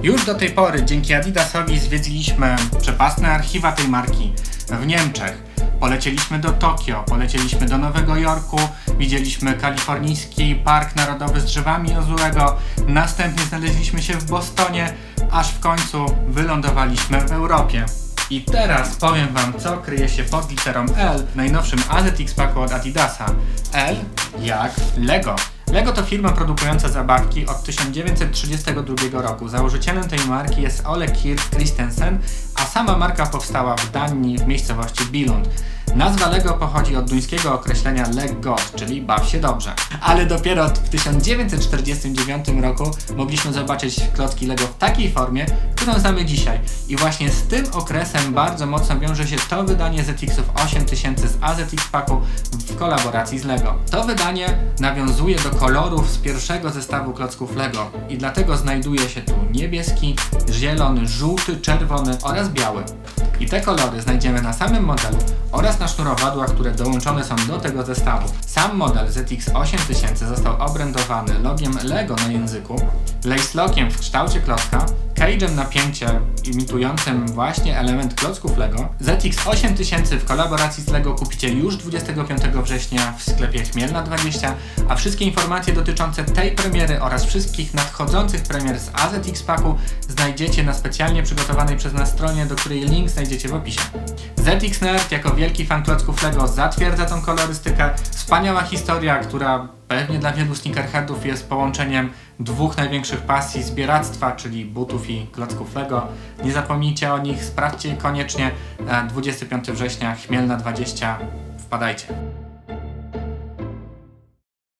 do tej pory dzięki Adidasowi zwiedziliśmy przepastne archiwa tej marki w Niemczech. Polecieliśmy do Tokio, polecieliśmy do Nowego Jorku, widzieliśmy kalifornijski Park Narodowy z drzewami Ozuego, następnie znaleźliśmy się w Bostonie, aż w końcu wylądowaliśmy w Europie. I teraz powiem wam, co kryje się pod literą L w najnowszym AZX Packu od Adidasa. L jak Lego. Lego to firma produkująca zabawki od 1932 roku. Założycielem tej marki jest Ole Kirk Christensen, a sama marka powstała w Danii w miejscowości Billund. Nazwa Lego pochodzi od duńskiego określenia Leg God, czyli baw się dobrze. Ale dopiero w 1949 roku mogliśmy zobaczyć klocki Lego w takiej formie, którą znamy dzisiaj. I właśnie z tym okresem bardzo mocno wiąże się to wydanie ZX-ów 8000 z AZX Packu w kolaboracji z Lego. To wydanie nawiązuje do kolorów z pierwszego zestawu klocków Lego i dlatego znajduje się tu niebieski, zielony, żółty, czerwony oraz biały. I te kolory znajdziemy na samym modelu oraz na sznurowadłach, które dołączone są do tego zestawu. Sam model ZX8000 został obrędowany logiem LEGO na języku, lace lockiem w kształcie klocka, cage'em napięcia imitującym właśnie element klocków LEGO. ZX8000 w kolaboracji z LEGO kupicie już 25 września w sklepie Chmielna 20, a wszystkie informacje dotyczące tej premiery oraz wszystkich nadchodzących premier z AZX Packu znajdziecie na specjalnie przygotowanej przez nas stronie, do której link znajdziecie w opisie. ZX Nerd jako wielki fan klocków LEGO zatwierdza tą kolorystykę. Wspaniała historia, która pewnie dla wielu sneakerheadów jest połączeniem dwóch największych pasji zbieractwa, czyli butów i klocków LEGO. Nie zapomnijcie o nich, sprawdźcie koniecznie. E, 25 września, Chmielna 20. Wpadajcie.